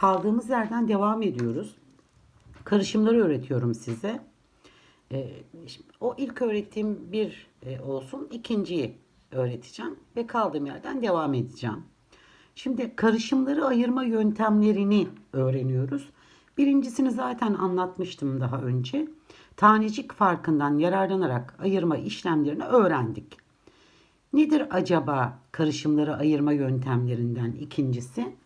kaldığımız yerden devam ediyoruz. Karışımları öğretiyorum size. Ee, o ilk öğrettiğim bir e, olsun. ikinciyi öğreteceğim ve kaldığım yerden devam edeceğim. Şimdi karışımları ayırma yöntemlerini öğreniyoruz. Birincisini zaten anlatmıştım daha önce. Tanecik farkından yararlanarak ayırma işlemlerini öğrendik. Nedir acaba karışımları ayırma yöntemlerinden ikincisi?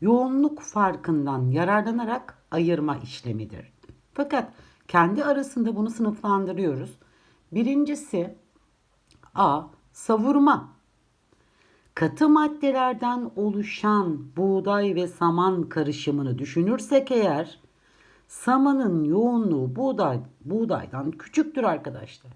Yoğunluk farkından yararlanarak ayırma işlemidir. Fakat kendi arasında bunu sınıflandırıyoruz. Birincisi A. Savurma. Katı maddelerden oluşan buğday ve saman karışımını düşünürsek eğer samanın yoğunluğu buğday buğdaydan küçüktür arkadaşlar.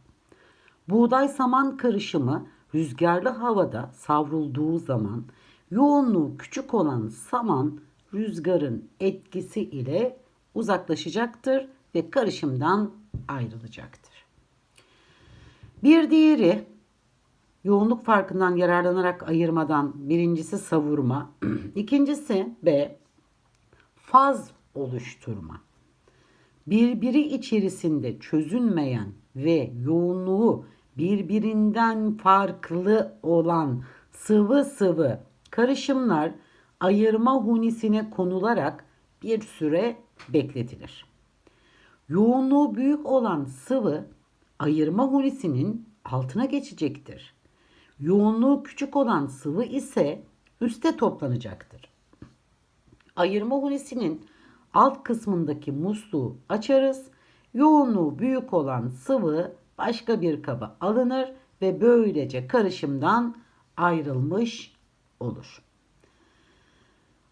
Buğday saman karışımı rüzgarlı havada savrulduğu zaman yoğunluğu küçük olan saman rüzgarın etkisi ile uzaklaşacaktır ve karışımdan ayrılacaktır. Bir diğeri yoğunluk farkından yararlanarak ayırmadan birincisi savurma, ikincisi B faz oluşturma. Birbiri içerisinde çözünmeyen ve yoğunluğu birbirinden farklı olan sıvı sıvı karışımlar ayırma hunisine konularak bir süre bekletilir. Yoğunluğu büyük olan sıvı ayırma hunisinin altına geçecektir. Yoğunluğu küçük olan sıvı ise üste toplanacaktır. Ayırma hunisinin alt kısmındaki musluğu açarız. Yoğunluğu büyük olan sıvı başka bir kaba alınır ve böylece karışımdan ayrılmış olur.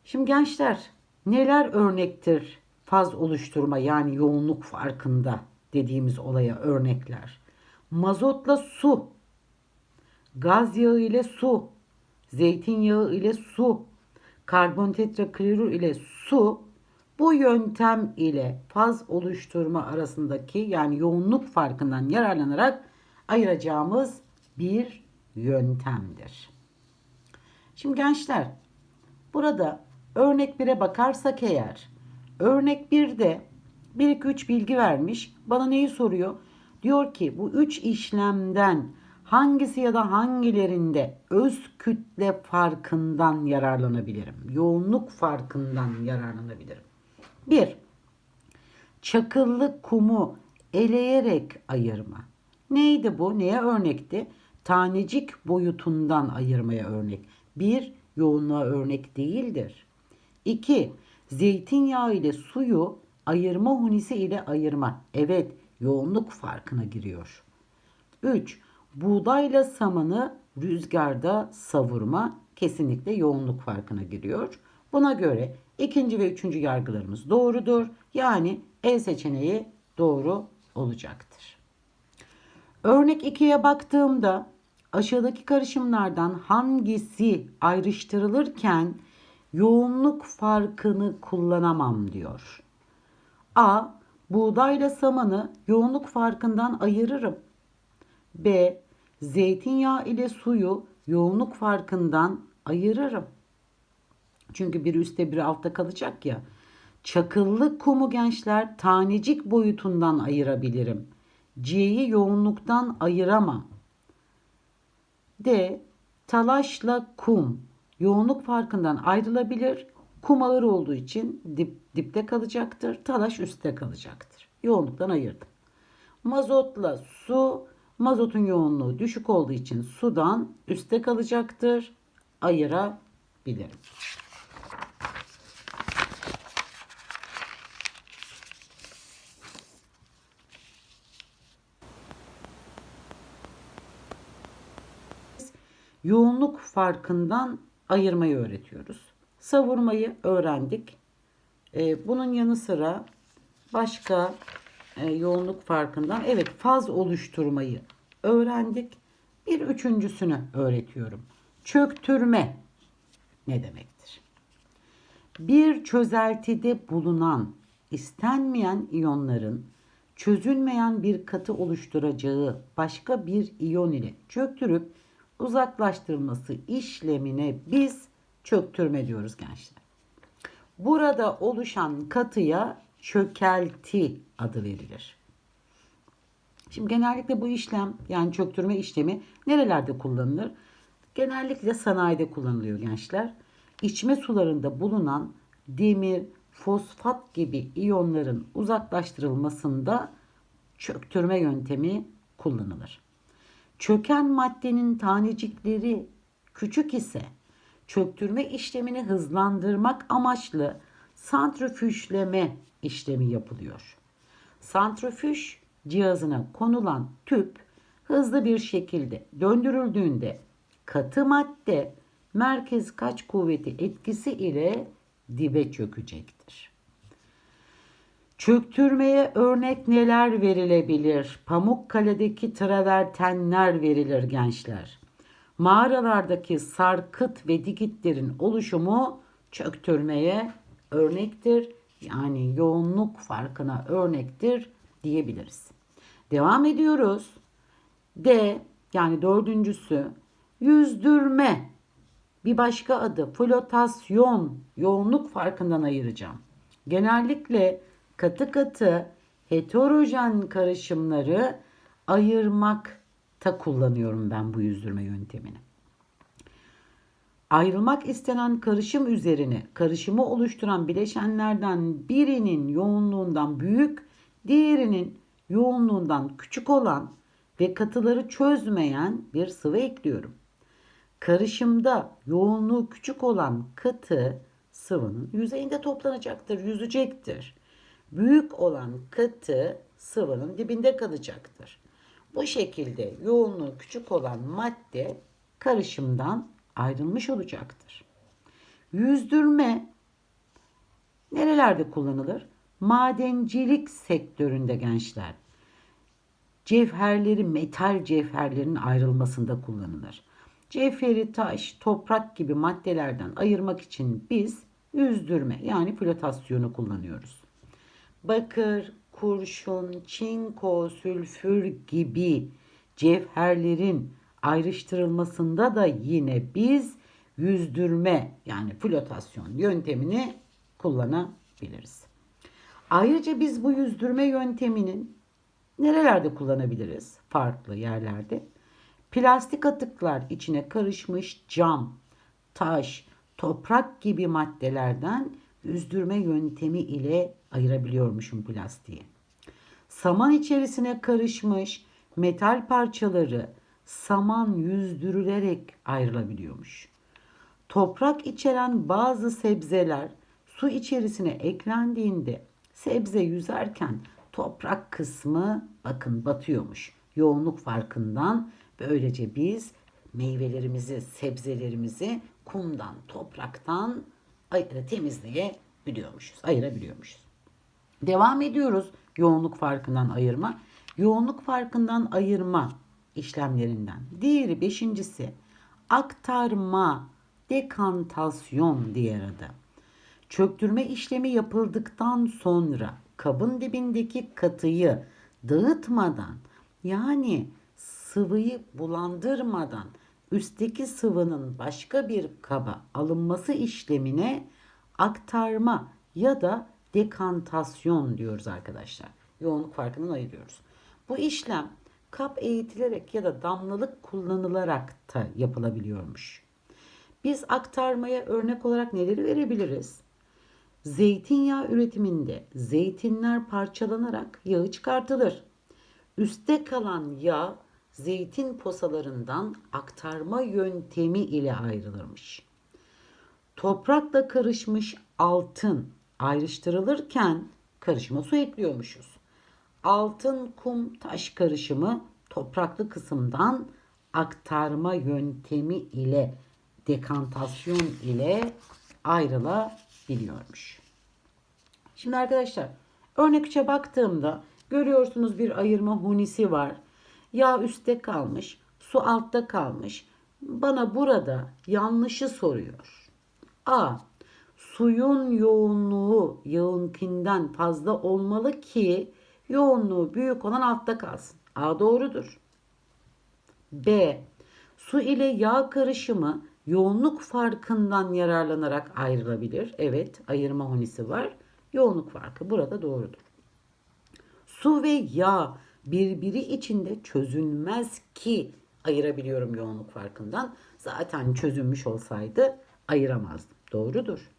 Şimdi gençler neler örnektir faz oluşturma yani yoğunluk farkında dediğimiz olaya örnekler. Mazotla su, gaz yağı ile su, zeytinyağı ile su, karbon tetraklorür ile su bu yöntem ile faz oluşturma arasındaki yani yoğunluk farkından yararlanarak ayıracağımız bir yöntemdir. Şimdi gençler burada örnek 1'e bakarsak eğer örnek 1'de 1 2 3 bilgi vermiş. Bana neyi soruyor? Diyor ki bu 3 işlemden hangisi ya da hangilerinde öz kütle farkından yararlanabilirim? Yoğunluk farkından yararlanabilirim. 1. Çakıllı kumu eleyerek ayırma. Neydi bu? Neye örnekti? Tanecik boyutundan ayırmaya örnek. 1. Yoğunluğa örnek değildir. 2. Zeytinyağı ile suyu ayırma hunisi ile ayırma. Evet, yoğunluk farkına giriyor. 3. Buğdayla samanı rüzgarda savurma kesinlikle yoğunluk farkına giriyor. Buna göre ikinci ve üçüncü yargılarımız doğrudur. Yani E seçeneği doğru olacaktır. Örnek 2'ye baktığımda aşağıdaki karışımlardan hangisi ayrıştırılırken yoğunluk farkını kullanamam diyor. A. Buğdayla samanı yoğunluk farkından ayırırım. B. Zeytinyağı ile suyu yoğunluk farkından ayırırım. Çünkü biri üstte biri altta kalacak ya. Çakıllı kumu gençler tanecik boyutundan ayırabilirim. C'yi yoğunluktan ayıramam. D. Talaşla kum yoğunluk farkından ayrılabilir. Kum ağır olduğu için dip, dipte kalacaktır. Talaş üstte kalacaktır. Yoğunluktan ayırdım. Mazotla su mazotun yoğunluğu düşük olduğu için sudan üstte kalacaktır. Ayırabilirim. Yoğunluk farkından ayırmayı öğretiyoruz. Savurmayı öğrendik. Ee, bunun yanı sıra başka e, yoğunluk farkından evet faz oluşturmayı öğrendik. Bir üçüncüsünü öğretiyorum. Çöktürme ne demektir? Bir çözeltide bulunan istenmeyen iyonların çözünmeyen bir katı oluşturacağı başka bir iyon ile çöktürüp uzaklaştırılması işlemine biz çöktürme diyoruz gençler. Burada oluşan katıya çökelti adı verilir. Şimdi genellikle bu işlem yani çöktürme işlemi nerelerde kullanılır? Genellikle sanayide kullanılıyor gençler. İçme sularında bulunan demir, fosfat gibi iyonların uzaklaştırılmasında çöktürme yöntemi kullanılır. Çöken maddenin tanecikleri küçük ise çöktürme işlemini hızlandırmak amaçlı santrifüjleme işlemi yapılıyor. Santrifüj cihazına konulan tüp hızlı bir şekilde döndürüldüğünde katı madde merkez kaç kuvveti etkisi ile dibe çökecektir. Çöktürmeye örnek neler verilebilir? Pamukkale'deki travertenler verilir gençler. Mağaralardaki sarkıt ve dikitlerin oluşumu çöktürmeye örnektir. Yani yoğunluk farkına örnektir diyebiliriz. Devam ediyoruz. D yani dördüncüsü yüzdürme. Bir başka adı flotasyon yoğunluk farkından ayıracağım. Genellikle katı katı heterojen karışımları ayırmakta kullanıyorum ben bu yüzdürme yöntemini. Ayrılmak istenen karışım üzerine karışımı oluşturan bileşenlerden birinin yoğunluğundan büyük, diğerinin yoğunluğundan küçük olan ve katıları çözmeyen bir sıvı ekliyorum. Karışımda yoğunluğu küçük olan katı sıvının yüzeyinde toplanacaktır, yüzecektir. Büyük olan katı sıvının dibinde kalacaktır. Bu şekilde yoğunluğu küçük olan madde karışımdan ayrılmış olacaktır. Yüzdürme nerelerde kullanılır? Madencilik sektöründe gençler. Cevherleri metal cevherlerin ayrılmasında kullanılır. Cevheri, taş, toprak gibi maddelerden ayırmak için biz yüzdürme yani flotasyonu kullanıyoruz. Bakır, kurşun, çinko, sülfür gibi cevherlerin ayrıştırılmasında da yine biz yüzdürme yani flotasyon yöntemini kullanabiliriz. Ayrıca biz bu yüzdürme yönteminin nerelerde kullanabiliriz? Farklı yerlerde. Plastik atıklar içine karışmış cam, taş, toprak gibi maddelerden yüzdürme yöntemi ile ayırabiliyormuşum plastiği. Saman içerisine karışmış metal parçaları saman yüzdürülerek ayrılabiliyormuş. Toprak içeren bazı sebzeler su içerisine eklendiğinde sebze yüzerken toprak kısmı bakın batıyormuş. Yoğunluk farkından böylece biz meyvelerimizi, sebzelerimizi kumdan, topraktan temizleyebiliyormuşuz, ayırabiliyormuşuz. Devam ediyoruz yoğunluk farkından ayırma. Yoğunluk farkından ayırma işlemlerinden. Diğeri beşincisi aktarma, dekantasyon diğer adı. Çöktürme işlemi yapıldıktan sonra kabın dibindeki katıyı dağıtmadan yani sıvıyı bulandırmadan üstteki sıvının başka bir kaba alınması işlemine aktarma ya da dekantasyon diyoruz arkadaşlar. Yoğunluk farkından ayırıyoruz. Bu işlem kap eğitilerek ya da damlalık kullanılarak da yapılabiliyormuş. Biz aktarmaya örnek olarak neleri verebiliriz? Zeytinyağı üretiminde zeytinler parçalanarak yağı çıkartılır. Üste kalan yağ zeytin posalarından aktarma yöntemi ile ayrılırmış. Toprakla karışmış altın ayrıştırılırken karışıma su ekliyormuşuz. Altın kum taş karışımı topraklı kısımdan aktarma yöntemi ile dekantasyon ile ayrılabiliyormuş. Şimdi arkadaşlar örnek 3'e baktığımda görüyorsunuz bir ayırma hunisi var. Yağ üstte kalmış, su altta kalmış. Bana burada yanlışı soruyor. A. Suyun yoğunluğu yağınkinden fazla olmalı ki yoğunluğu büyük olan altta kalsın. A doğrudur. B. Su ile yağ karışımı yoğunluk farkından yararlanarak ayrılabilir. Evet, ayırma hunisi var. Yoğunluk farkı burada doğrudur. Su ve yağ birbiri içinde çözünmez ki ayırabiliyorum yoğunluk farkından. Zaten çözünmüş olsaydı ayıramazdım. Doğrudur.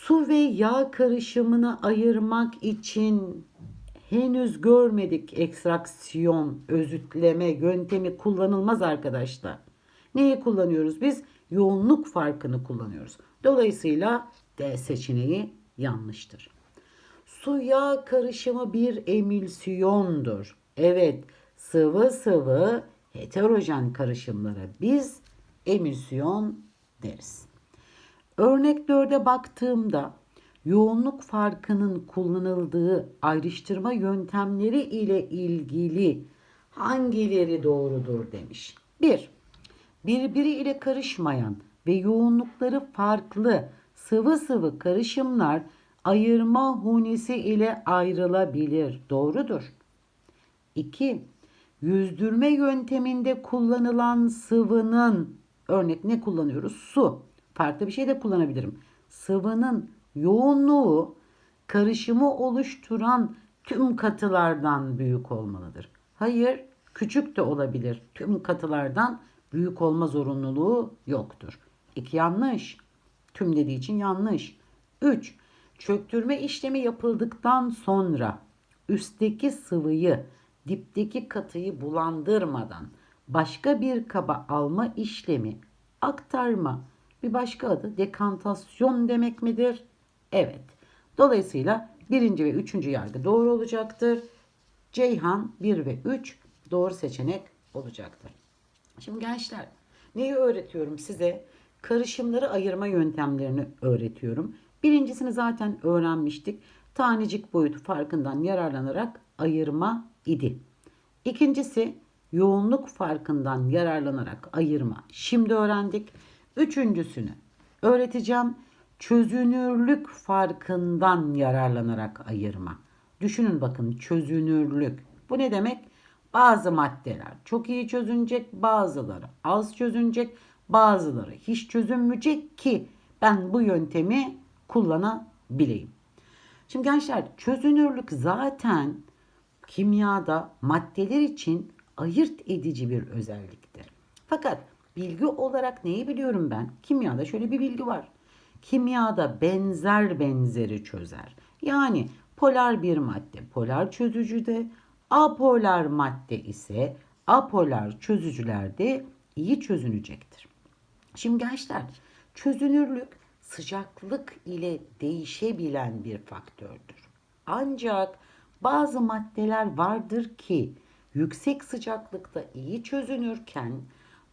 Su ve yağ karışımını ayırmak için henüz görmedik ekstraksiyon, özütleme yöntemi kullanılmaz arkadaşlar. Neyi kullanıyoruz biz? Yoğunluk farkını kullanıyoruz. Dolayısıyla D seçeneği yanlıştır. Su yağ karışımı bir emülsiyondur. Evet, sıvı sıvı heterojen karışımlara biz emülsiyon deriz. Örnek 4'e baktığımda yoğunluk farkının kullanıldığı ayrıştırma yöntemleri ile ilgili hangileri doğrudur demiş. 1. Birbiri ile karışmayan ve yoğunlukları farklı sıvı sıvı karışımlar ayırma hunisi ile ayrılabilir. Doğrudur. 2. Yüzdürme yönteminde kullanılan sıvının örnek ne kullanıyoruz? Su. Farklı bir şey de kullanabilirim. Sıvının yoğunluğu karışımı oluşturan tüm katılardan büyük olmalıdır. Hayır, küçük de olabilir. Tüm katılardan büyük olma zorunluluğu yoktur. 2 yanlış. Tüm dediği için yanlış. 3. Çöktürme işlemi yapıldıktan sonra üstteki sıvıyı dipteki katıyı bulandırmadan başka bir kaba alma işlemi aktarma bir başka adı dekantasyon demek midir? Evet. Dolayısıyla birinci ve üçüncü yargı doğru olacaktır. Ceyhan 1 ve 3 doğru seçenek olacaktır. Şimdi gençler neyi öğretiyorum size? Karışımları ayırma yöntemlerini öğretiyorum. Birincisini zaten öğrenmiştik. Tanecik boyutu farkından yararlanarak ayırma idi. İkincisi yoğunluk farkından yararlanarak ayırma. Şimdi öğrendik. Üçüncüsünü öğreteceğim. Çözünürlük farkından yararlanarak ayırma. Düşünün bakın çözünürlük. Bu ne demek? Bazı maddeler çok iyi çözünecek, bazıları az çözünecek, bazıları hiç çözünmeyecek ki ben bu yöntemi kullanabileyim. Şimdi gençler çözünürlük zaten kimyada maddeler için ayırt edici bir özelliktir. Fakat bilgi olarak neyi biliyorum ben? Kimyada şöyle bir bilgi var. Kimyada benzer benzeri çözer. Yani polar bir madde polar çözücüde, apolar madde ise apolar çözücülerde iyi çözünecektir. Şimdi gençler çözünürlük sıcaklık ile değişebilen bir faktördür. Ancak bazı maddeler vardır ki yüksek sıcaklıkta iyi çözünürken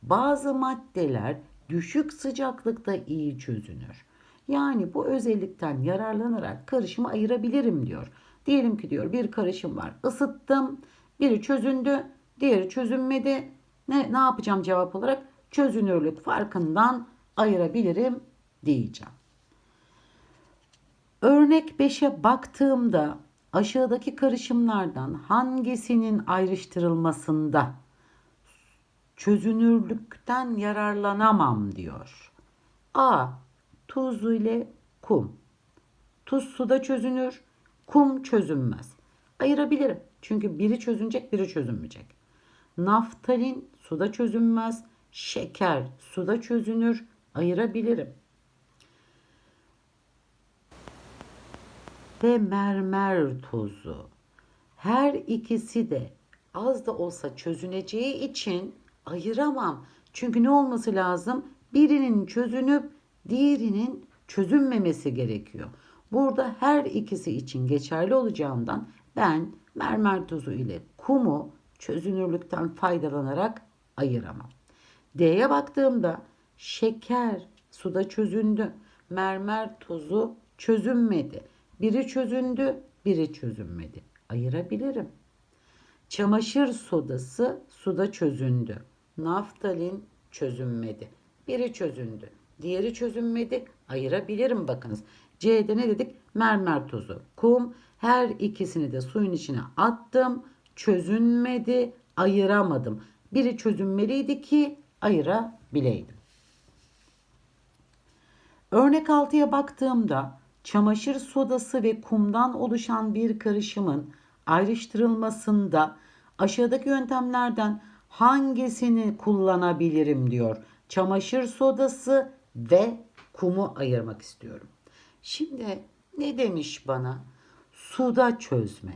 bazı maddeler düşük sıcaklıkta iyi çözünür. Yani bu özellikten yararlanarak karışımı ayırabilirim diyor. Diyelim ki diyor bir karışım var. Isıttım. Biri çözündü. Diğeri çözünmedi. Ne, ne yapacağım cevap olarak? Çözünürlük farkından ayırabilirim diyeceğim. Örnek 5'e baktığımda aşağıdaki karışımlardan hangisinin ayrıştırılmasında çözünürlükten yararlanamam diyor. A. Tuz ile kum. Tuz suda çözünür, kum çözünmez. Ayırabilirim. Çünkü biri çözünecek, biri çözünmeyecek. Naftalin suda çözünmez, şeker suda çözünür. Ayırabilirim. Ve mermer tozu. Her ikisi de az da olsa çözüneceği için ayıramam. Çünkü ne olması lazım? Birinin çözünüp diğerinin çözünmemesi gerekiyor. Burada her ikisi için geçerli olacağından ben mermer tozu ile kumu çözünürlükten faydalanarak ayıramam. D'ye baktığımda şeker suda çözündü. Mermer tozu çözünmedi. Biri çözündü, biri çözünmedi. Ayırabilirim. Çamaşır sodası suda çözündü. Naftalin çözünmedi. Biri çözündü, diğeri çözünmedi. Ayırabilirim bakınız. C'de ne dedik? Mermer tozu, kum. Her ikisini de suyun içine attım. Çözünmedi, ayıramadım. Biri çözünmeliydi ki ayırabileydim. Örnek 6'ya baktığımda çamaşır sodası ve kumdan oluşan bir karışımın ayrıştırılmasında aşağıdaki yöntemlerden hangisini kullanabilirim diyor. Çamaşır sodası ve kumu ayırmak istiyorum. Şimdi ne demiş bana? Suda çözme.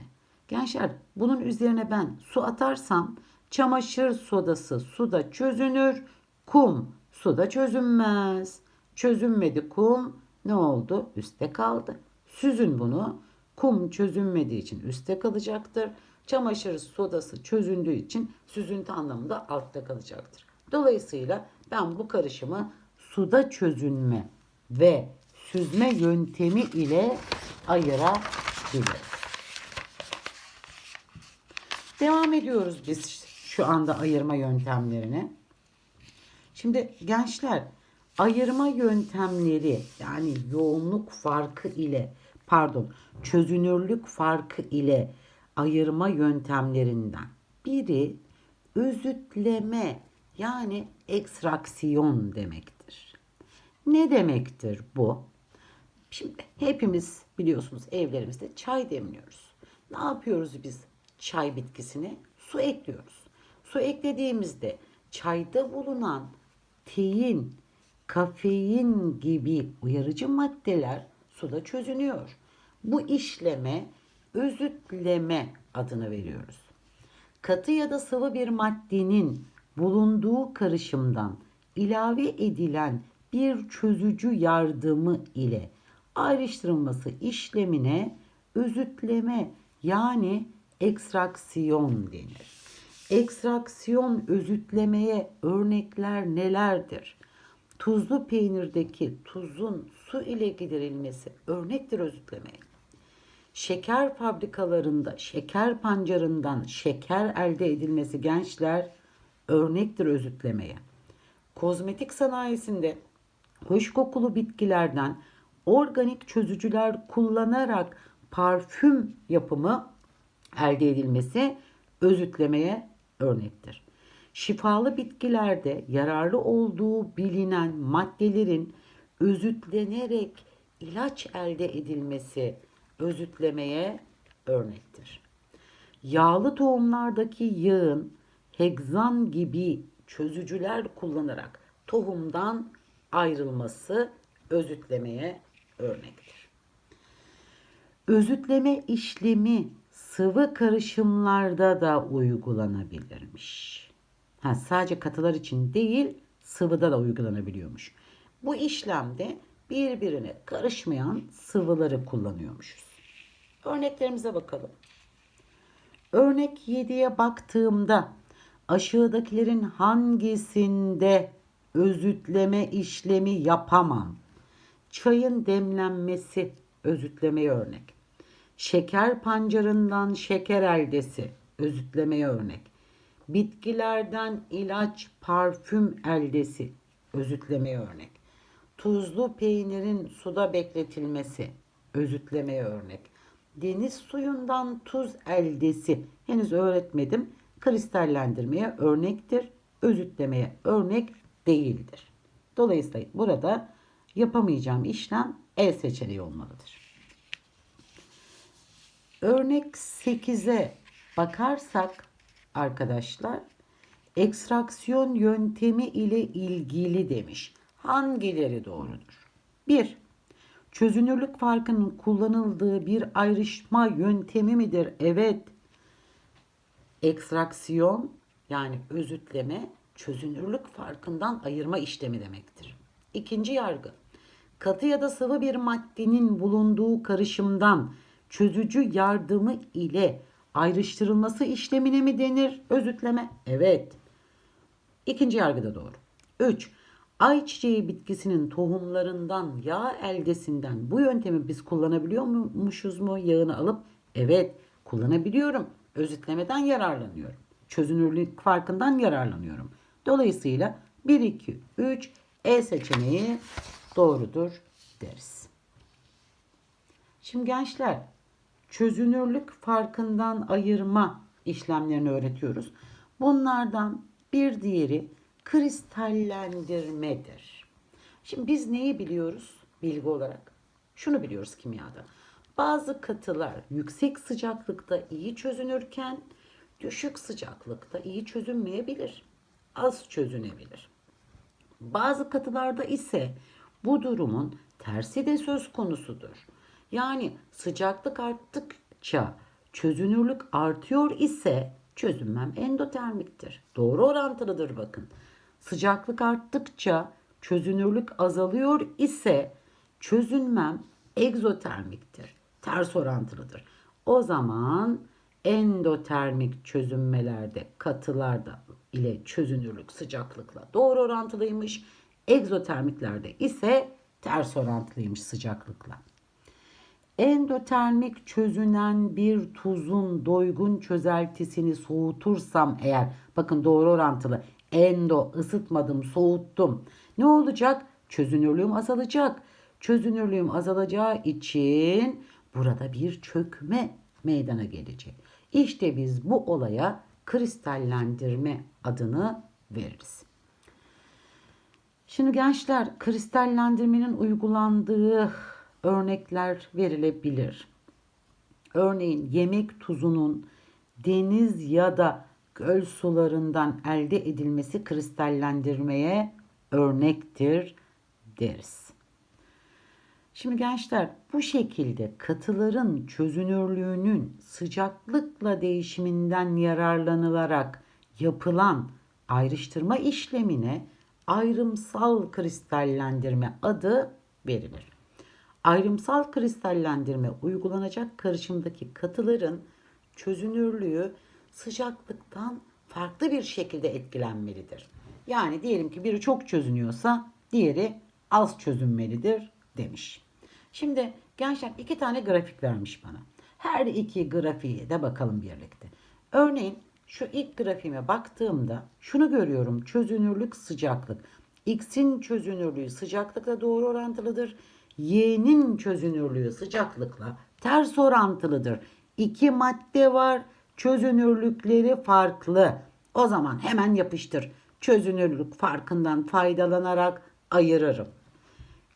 Gençler bunun üzerine ben su atarsam çamaşır sodası suda çözünür, kum suda çözünmez. Çözünmedi kum ne oldu? Üste kaldı. Süzün bunu. Kum çözünmediği için üstte kalacaktır. Çamaşır sodası çözündüğü için süzüntü anlamında altta kalacaktır. Dolayısıyla ben bu karışımı suda çözünme ve süzme yöntemi ile ayırabilirim. Devam ediyoruz biz şu anda ayırma yöntemlerine. Şimdi gençler ayırma yöntemleri yani yoğunluk farkı ile pardon çözünürlük farkı ile ayırma yöntemlerinden biri özütleme yani ekstraksiyon demektir. Ne demektir bu? Şimdi hepimiz biliyorsunuz evlerimizde çay demliyoruz. Ne yapıyoruz biz çay bitkisine? Su ekliyoruz. Su eklediğimizde çayda bulunan tein, kafein gibi uyarıcı maddeler suda çözünüyor. Bu işleme özütleme adını veriyoruz. Katı ya da sıvı bir maddenin bulunduğu karışımdan ilave edilen bir çözücü yardımı ile ayrıştırılması işlemine özütleme yani ekstraksiyon denir. Ekstraksiyon özütlemeye örnekler nelerdir? Tuzlu peynirdeki tuzun su ile giderilmesi örnektir özütlemeye. Şeker fabrikalarında şeker pancarından şeker elde edilmesi gençler örnektir özütlemeye. Kozmetik sanayisinde hoş kokulu bitkilerden organik çözücüler kullanarak parfüm yapımı elde edilmesi özütlemeye örnektir. Şifalı bitkilerde yararlı olduğu bilinen maddelerin özütlenerek ilaç elde edilmesi özütlemeye örnektir. Yağlı tohumlardaki yağın hegzan gibi çözücüler kullanarak tohumdan ayrılması özütlemeye örnektir. Özütleme işlemi sıvı karışımlarda da uygulanabilirmiş. Ha, sadece katılar için değil sıvıda da uygulanabiliyormuş. Bu işlemde birbirine karışmayan sıvıları kullanıyormuşuz. Örneklerimize bakalım. Örnek 7'ye baktığımda aşağıdakilerin hangisinde özütleme işlemi yapamam? Çayın demlenmesi özütlemeye örnek. Şeker pancarından şeker eldesi özütlemeye örnek. Bitkilerden ilaç, parfüm eldesi özütlemeye örnek. Tuzlu peynirin suda bekletilmesi özütlemeye örnek. Deniz suyundan tuz eldesi henüz öğretmedim. Kristallendirmeye örnektir. Özütlemeye örnek değildir. Dolayısıyla burada yapamayacağım işlem el seçeneği olmalıdır. Örnek 8'e bakarsak arkadaşlar ekstraksiyon yöntemi ile ilgili demiş. Hangileri doğrudur? 1. Çözünürlük farkının kullanıldığı bir ayrışma yöntemi midir? Evet. Ekstraksiyon yani özütleme çözünürlük farkından ayırma işlemi demektir. İkinci yargı. Katı ya da sıvı bir maddenin bulunduğu karışımdan çözücü yardımı ile ayrıştırılması işlemine mi denir? Özütleme. Evet. İkinci yargı da doğru. 3. Ayçiçeği bitkisinin tohumlarından yağ eldesinden bu yöntemi biz kullanabiliyormuşuz mu yağını alıp? Evet kullanabiliyorum. Özütlemeden yararlanıyorum. Çözünürlük farkından yararlanıyorum. Dolayısıyla 1, 2, 3 E seçeneği doğrudur deriz. Şimdi gençler çözünürlük farkından ayırma işlemlerini öğretiyoruz. Bunlardan bir diğeri kristallendirmedir. Şimdi biz neyi biliyoruz? bilgi olarak? Şunu biliyoruz kimyada. Bazı katılar yüksek sıcaklıkta iyi çözünürken düşük sıcaklıkta iyi çözünmeyebilir. Az çözünebilir. Bazı katılarda ise bu durumun tersi de söz konusudur. Yani sıcaklık arttıkça çözünürlük artıyor ise çözünmem endotermiktir. Doğru orantılıdır bakın. Sıcaklık arttıkça çözünürlük azalıyor ise çözünmem egzotermiktir. Ters orantılıdır. O zaman endotermik çözünmelerde katılarda ile çözünürlük sıcaklıkla doğru orantılıymış. Egzotermiklerde ise ters orantılıymış sıcaklıkla. Endotermik çözünen bir tuzun doygun çözeltisini soğutursam eğer bakın doğru orantılı endo ısıtmadım soğuttum ne olacak? Çözünürlüğüm azalacak. Çözünürlüğüm azalacağı için burada bir çökme meydana gelecek. İşte biz bu olaya kristallendirme adını veririz. Şimdi gençler kristallendirmenin uygulandığı örnekler verilebilir. Örneğin yemek tuzunun deniz ya da göl sularından elde edilmesi kristallendirmeye örnektir deriz. Şimdi gençler bu şekilde katıların çözünürlüğünün sıcaklıkla değişiminden yararlanılarak yapılan ayrıştırma işlemine ayrımsal kristallendirme adı verilir. Ayrımsal kristallendirme uygulanacak karışımdaki katıların çözünürlüğü sıcaklıktan farklı bir şekilde etkilenmelidir. Yani diyelim ki biri çok çözünüyorsa diğeri az çözünmelidir demiş. Şimdi gençler iki tane grafik vermiş bana. Her iki grafiğe de bakalım birlikte. Örneğin şu ilk grafiğime baktığımda şunu görüyorum. Çözünürlük sıcaklık. X'in çözünürlüğü sıcaklıkla doğru orantılıdır. Y'nin çözünürlüğü sıcaklıkla ters orantılıdır. İki madde var. Çözünürlükleri farklı. O zaman hemen yapıştır. Çözünürlük farkından faydalanarak ayırırım.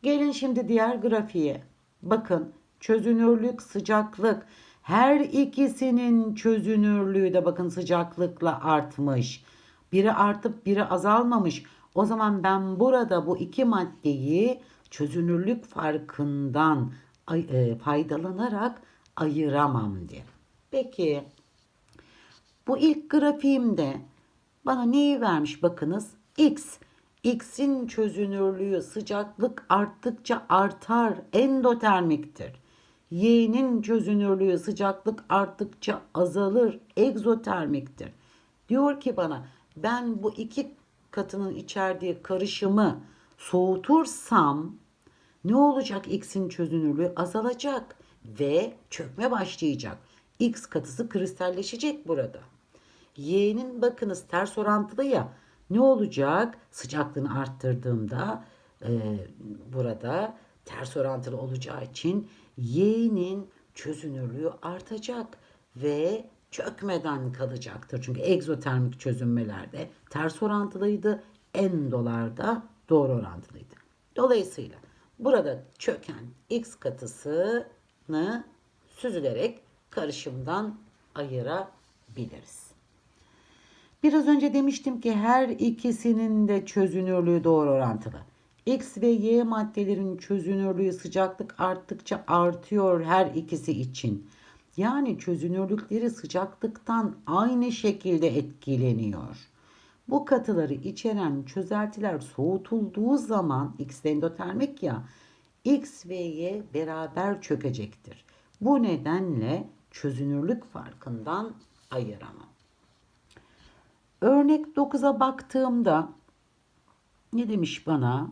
Gelin şimdi diğer grafiğe. Bakın çözünürlük, sıcaklık. Her ikisinin çözünürlüğü de bakın sıcaklıkla artmış. Biri artıp biri azalmamış. O zaman ben burada bu iki maddeyi çözünürlük farkından e, faydalanarak ayıramam diye. Peki bu ilk grafiğimde bana neyi vermiş bakınız? X. X'in çözünürlüğü sıcaklık arttıkça artar. Endotermiktir. Y'nin çözünürlüğü sıcaklık arttıkça azalır. Egzotermiktir. Diyor ki bana ben bu iki katının içerdiği karışımı soğutursam ne olacak? X'in çözünürlüğü azalacak ve çökme başlayacak. X katısı kristalleşecek burada. Y'nin bakınız ters orantılı ya ne olacak? Sıcaklığını arttırdığımda e, burada ters orantılı olacağı için Y'nin çözünürlüğü artacak ve çökmeden kalacaktır. Çünkü egzotermik çözünmelerde ters orantılıydı. Endolarda doğru orantılıydı. Dolayısıyla burada çöken X katısını süzülerek karışımdan ayırabiliriz. Biraz önce demiştim ki her ikisinin de çözünürlüğü doğru orantılı. X ve Y maddelerin çözünürlüğü sıcaklık arttıkça artıyor her ikisi için. Yani çözünürlükleri sıcaklıktan aynı şekilde etkileniyor. Bu katıları içeren çözeltiler soğutulduğu zaman X endotermik ya X ve Y beraber çökecektir. Bu nedenle çözünürlük farkından ayıramam. Örnek 9'a baktığımda ne demiş bana?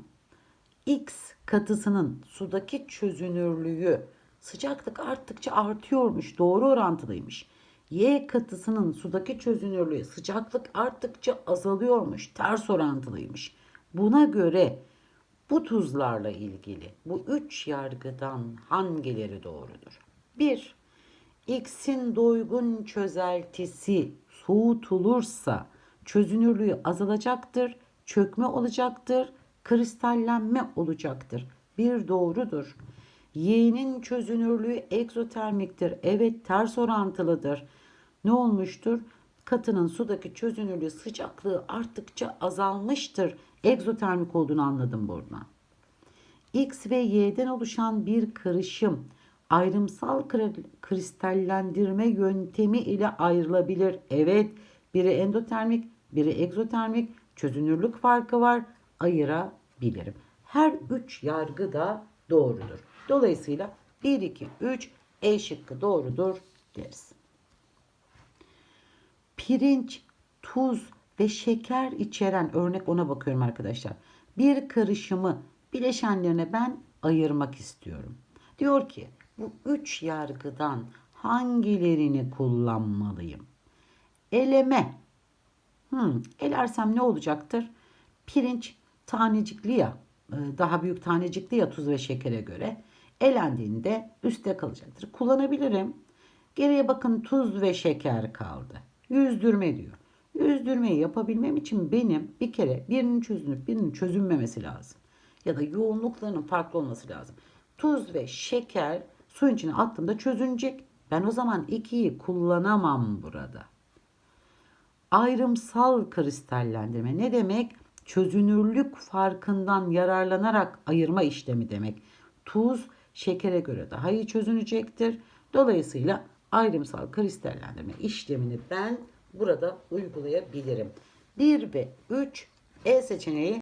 X katısının sudaki çözünürlüğü sıcaklık arttıkça artıyormuş. Doğru orantılıymış. Y katısının sudaki çözünürlüğü sıcaklık arttıkça azalıyormuş. Ters orantılıymış. Buna göre bu tuzlarla ilgili bu üç yargıdan hangileri doğrudur? 1. X'in doygun çözeltisi soğutulursa çözünürlüğü azalacaktır, çökme olacaktır, kristallenme olacaktır. Bir doğrudur. Y'nin çözünürlüğü egzotermiktir. Evet ters orantılıdır. Ne olmuştur? Katının sudaki çözünürlüğü sıcaklığı arttıkça azalmıştır. Egzotermik olduğunu anladım buradan. X ve Y'den oluşan bir karışım ayrımsal kri- kristallendirme yöntemi ile ayrılabilir. Evet, biri endotermik, biri egzotermik. Çözünürlük farkı var. Ayırabilirim. Her üç yargı da doğrudur. Dolayısıyla 1, 2, 3 E şıkkı doğrudur deriz. Pirinç, tuz ve şeker içeren örnek ona bakıyorum arkadaşlar. Bir karışımı bileşenlerine ben ayırmak istiyorum. Diyor ki bu üç yargıdan hangilerini kullanmalıyım? Eleme. Hmm, elersem ne olacaktır? Pirinç tanecikli ya, e, daha büyük tanecikli ya tuz ve şekere göre. Elendiğinde üstte kalacaktır. Kullanabilirim. Geriye bakın tuz ve şeker kaldı. Yüzdürme diyor. Yüzdürmeyi yapabilmem için benim bir kere birinin çözünüp birinin çözünmemesi lazım. Ya da yoğunluklarının farklı olması lazım. Tuz ve şeker suyun içine attığımda çözünecek. Ben o zaman ikiyi kullanamam burada. Ayrımsal kristallendirme ne demek? Çözünürlük farkından yararlanarak ayırma işlemi demek. Tuz şekere göre daha iyi çözünecektir. Dolayısıyla ayrımsal kristallendirme işlemini ben burada uygulayabilirim. 1 ve 3 E seçeneği